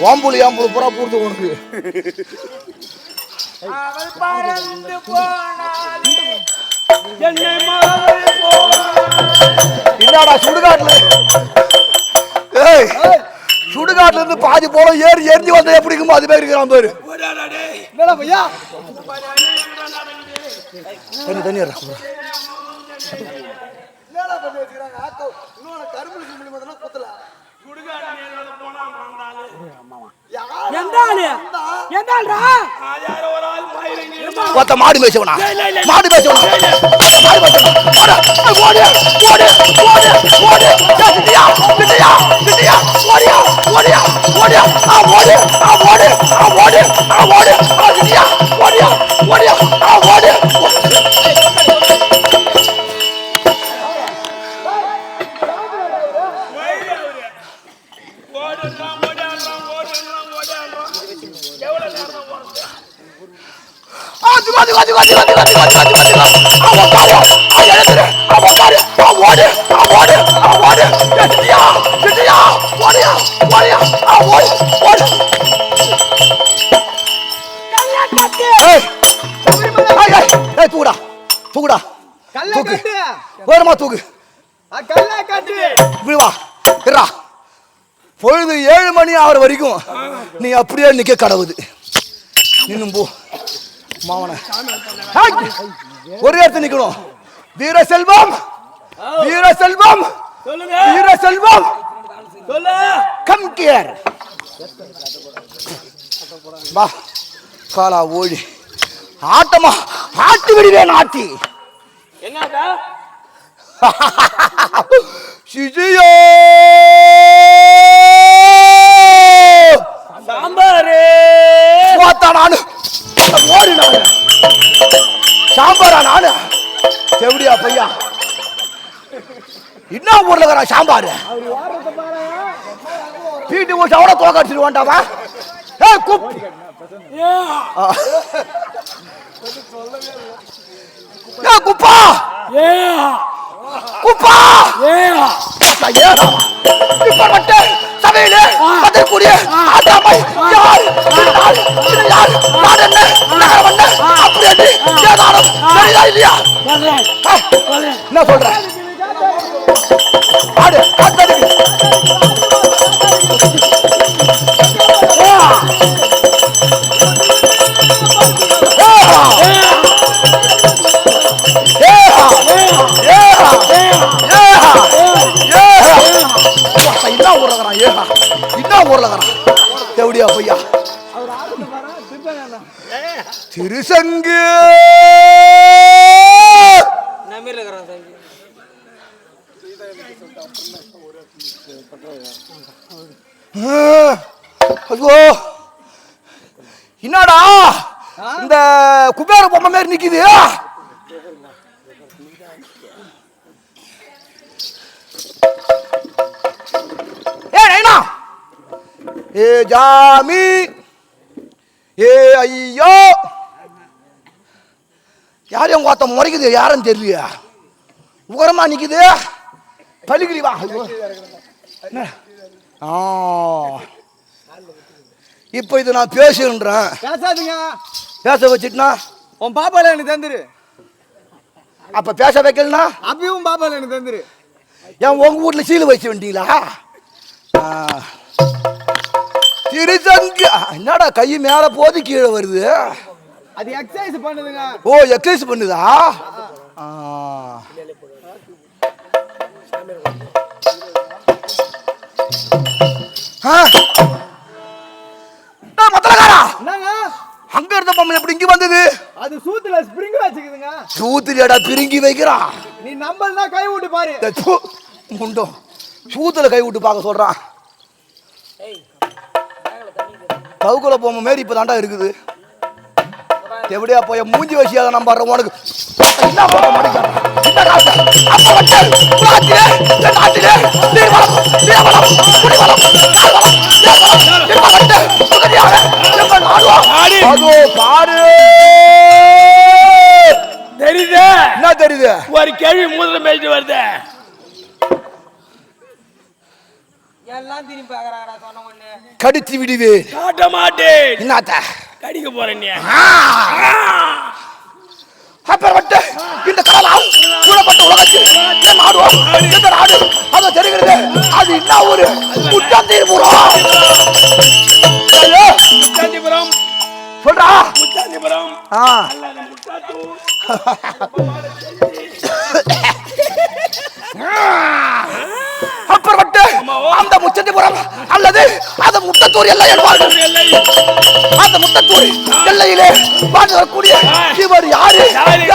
வாம்புலி ஆம்புலு புறா பூர்த்து உனக்கு பறந்து போனாடா ஏய் சுடுகாட்டுல இருந்து பாதி போல ஏறி எரிஞ்சு வந்த எப்படி இருக்குமோ அது மாதிரி இருக்கிறான் பாரு. என்னடா பையா? தண்ணி தண்ணி ஏறா. என்னடா ஒத்த மாடு மேய்ச்சவனா? மாடு மேய்ச்சவனா? மாடு மேய்ச்சவனா? ஓடு ஓடு ஓடு ஓடு. விட்டியா விட்டியா விட்டியா ஓடியா ஓடியா ஓடியா. ஆ ஓடு ஆ ஓடு ஆ ஓடு ஆ ஓடு. ஆ விட்டியா ஓடியா ஓடியா ஆ ஓடு. தூக்குடா தூக்குடா தூக்கு தூக்கு வா பொழுது ஏழு மணி ஆகிற வரைக்கும் நீ அப்படியே நிக்க கடவுது நின்னும் போ மாவன ஒரு இடத்துல நிக்கணும். வீர செல்வம். வீர செல்வம். வீர செல்வம். கம் கேர் வா. காலா ஓடி. ஆட்டமா. ஆட்டி விடுவேன் ஆட்டி. என்னடா? சிஜியோ. சாம்பாரு. ஓடி நானு. சாம்பாரா நானு? செவடியா பையா? என்ன ஊர்ல இருக்கிறா சாம்பார்? பீட்டி ஊசி அவட தோக்க அடிச்சிருவான்டாவா ஏ குப். ஏ குப்பா. ஏ. குப்பா! ஏறா ஏறா! இப்படிப்பட்ட சபையிலே அதற்குரிய ஆதாமை யார்? இருந்தால் இது யார்? நான் என்ன நகரம் என்ன அப்படி என்று ஏதாலும் இல்லையா? என்ன சொல்றேன் திருசங்கு. ஐயோ என்னடா? இந்த குபேர பொம்மை மாதிரி நிக்குது. ஏ ஜாமி. ஏ ஐயோ. யாரையும் ஒருத்த முறைக்குது? யாருன்னு தெரியலையா. உரமா நிக்குது. பலிக்கிரி வா? ஆ. இப்போ இது நான் பேசுன்றேன் பேசாதீங்க. பேச வச்சுட்டுனா? உன் பாப்பால எனக்கு தந்துரு. அப்ப பேச வைக்கலனா? அப்பயும் பாப்பால எனக்கு தந்துரு. ஏன் உங்க வீட்ல சீல் வச்சு வந்தீங்களா? ஆ. திருச்சங்கு என்னடா கை மேல போது கீழே வருது. அது எக்ஸசைஸ் பண்ணுதுங்க. ஓ எக்ஸசைஸ் பண்ணுதா? என்னங்க? அங்க இருந்த பொம்மை எப்படி இங்க வந்தது? அது சூத்துல ஸ்ப்ரிங் வச்சுக்குதுங்க. சூத்திலடா பிரிங்கி வைக்கிறான் நீ நம்பல்னா கை விட்டு பாரு. முண்டோ சூத்துல கை விட்டு பார்க்க சொல்றான். கவுக்குல பொம்மை மாரி இப்ப தாண்டா இருக்குது. எப்படியா போய் மூஞ்சி வச்சியாத நம்புற உனக்கு என்ன காசு? அப்ப வச்சு, நாட்டிலே, இந்த நாட்டிலே, நீர் வளம், நீர் வளம், குடி வளம், கால் வளம், நீர் வளம், இப்ப வச்சு, சுகந்தியாக, இப்ப நாடுவோம். அதோ பாரு என்ன தெரியுது ஒரு கேள்வி மூதிரம் பேசிட்டு வருது எல்லாம் திரும்பி பாக்குறாடா சொன்ன உடனே கடித்து விடுவேன் காட்ட மாட்டேன் என்னத்த கடிக்க போறேன்! அப்புறப்பட்டு இந்த காலம் சூழப்பட்ட உலகத்தில் நாடுவோம் எந்த நாடு அது தெரிகிறது. அது என்ன குற்றத்தீர்புரம் ஐயோ, முத்தாண்டிபுரம் சொல்றா. முத்தாண்டிபுரம் ஆ. அல்லது முச்சத்திபுரம் அல்லது அந்த முட்டத்தூர் எல்லை என்பார்கள் அந்த முட்டத்தூர் எல்லையிலே வாழ்ந்து வரக்கூடிய இவர் யாரு?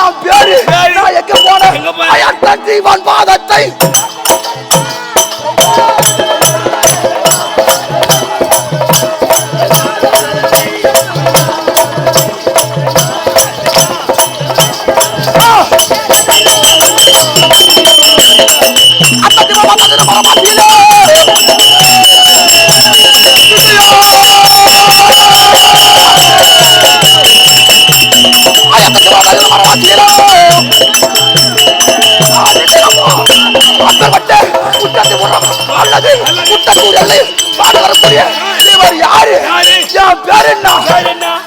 என் பேரு? நான் எங்க போன? பாதத்தை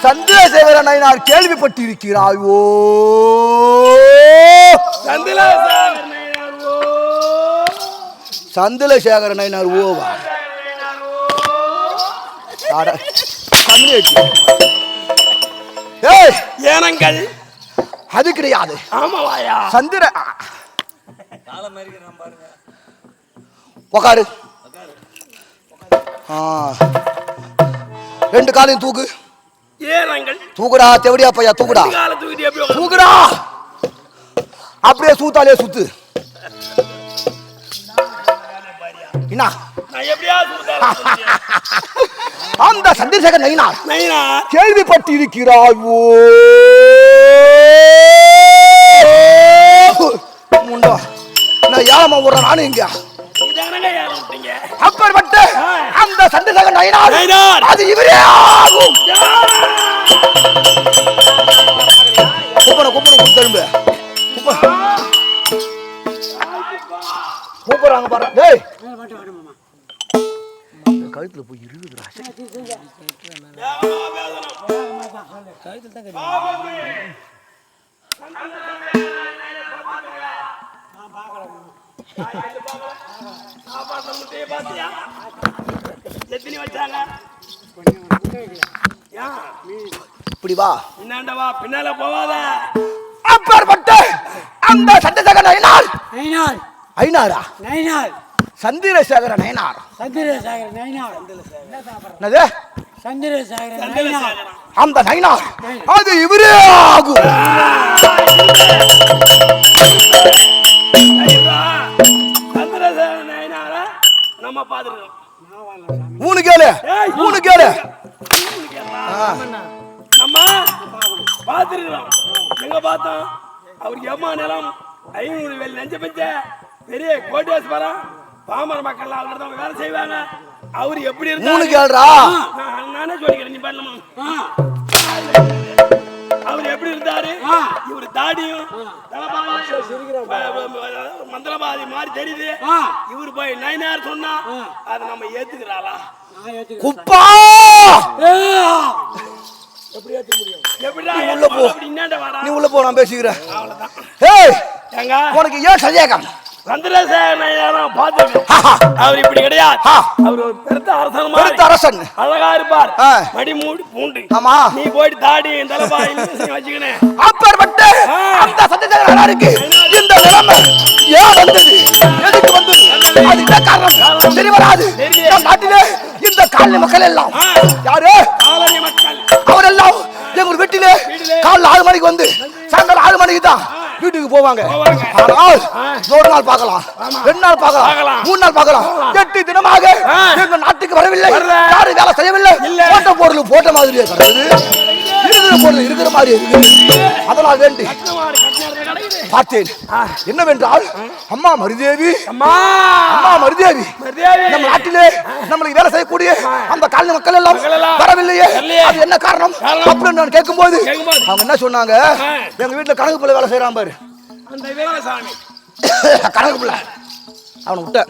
சந்திரசேகர நயினார் கேள்விப்பட்டிருக்கிறாயோ ஓ. சந்திரசேகர நயினார் ஓவா. ஏனங்கள்? அது கிடையாது. ஆமாவாயா சந்திர உக்காரு. ரெண்டு காலையும் தூக்கு. தூக்குடா தெவடியா பையா தூக்குடா. தூக்குடா. அப்படியே சூத்தாலே சுத்து. என்ன அந்த சந்திரசேகர் நயினார் நயினார் கேள்விப்பட்டிருக்கிறாயோ? முண்டா. நான் ஏழமா விடுறேன் நானும் இங்க விட்டீங்க? அப்பேற்பட்ட அந்த சந்திரசேகர் நயினார் நயினார். அது இவரே ஆகும் கூப்பிட கூப்பிட கூப்பிட்டு திரும்ப கூப்பிடுறாங்க பாரு டேய் கழுத்துல போய் இருக்குதுடா எத்தனை வச்சாங்க? இப்படி வா. பின்னாண்ட வா பின்னால போவாத. அப்பேற்பட்ட அந்த சந்திரசேகர் நயினார். நைனாள் ஐநாரா நைனாள் சந்திரசேகர நயனார். சந்திரசேகர் நைனாள் என்னது? சந்திரசேகர் நைனாள் அந்த நயனார். அது இவரே ஆகும். சரிடா. சந்திரசேகரன் நயினார நம்ம பாத்துருக்கோம் மூணு கேளு. மூணு கேளு. நம்ம பார்த்துருக்கிறோம் எங்க பார்த்தோம்? அவருக்கு எம்மா நிலம்? ஐநூறு வேல் நெஞ்ச பஞ்ச பெரிய கோட்டேஸ்வரம் பாமர மக்கள் தான் வேலை செய்வாங்க. அவர் எப்படி மூணு கேளுடா. நான் சொல்லிக்கிறேன் நீ பண்ணலாமா அவர் எப்படி இருந்தாரு? இவர் தாடியும் மந்திரபாதி மாதிரி தெரியுது. இவர் போய் நைனார் சொன்னா அதை நம்ம ஏத்துக்கிறாளா? குப்பா! எப்படிடா உள்ள போ. அப்படி இன்னாண்ட வரா நீ உள்ள போ நான் பேசிக்கிறேன். அவ்வளவுதான். ஏய்! ஏங்க? உனக்கு ஏன் சந்தேகம்? சந்திரசேகர் நயினார் பார்த்துருக்கேன் ஆஹா. அவர் இப்படி கிடையாது. அவர் ஒரு பெருத்த அரசன் பெருத்த அரசன். அழகா இருப்பார். மடி மூடி பூண்டு. ஆமா. நீ போயிட்டு தாடி தலைபாய் வச்சுக்கினேன் அப்பேற்பட்ட ஆ. அந்த சந்திரசேகர நயனாருக்கு இந்த நிலைமை ஏன் வந்தது? எதுக்கு வந்தது? அது என்ன காரணம்? தெரிய வராது. நாட்டிலே இந்த காலனி மக்கள் எல்லாம். யாரு? காலனி மக்கள். அவரெல்லாம் எங்க வீட்டிலே வீட்டிலே. காலைல ஆறு மணிக்கு வந்து சாயங்காலம் ஆறு மணிக்கு தான் வீட்டுக்கு போவாங்க. ஆனால். ஒரு நாள் பார்க்கலாம் ரெண்டு நாள் பார்க்கலாம். மூணு நாள் பார்க்கலாம் எட்டு தினமாக. எங்க நாட்டுக்கு வரவில்லை. யாரும் வேலை செய்யவில்லை. போட்ட பொருள் போட்ட மாதிரியே கிடக்குது இருக்கிற பொருள் இருக்கிற மாதிரி இருக்குது அதனால் வேண்டி பார்த்தேன். என்னவென்றால் அம்மா மருதேவி அம்மா. அம்மா மருதேவி. நம்ம நாட்டிலே நம்மளுக்கு வேலை செய்யக்கூடிய அந்த காலனி மக்கள் எல்லாம் வரவில்லையே. அது என்ன காரணம். அப்படின்னு நான் கேட்கும்போது கேட்கும்போது. அவங்க என்ன சொன்னாங்க. எங்க வீட்டுல கணக்கு பிள்ளை வேலை செய்யறான் பாரு. கணக்கு பிள்ளை. அவனை விட்ட.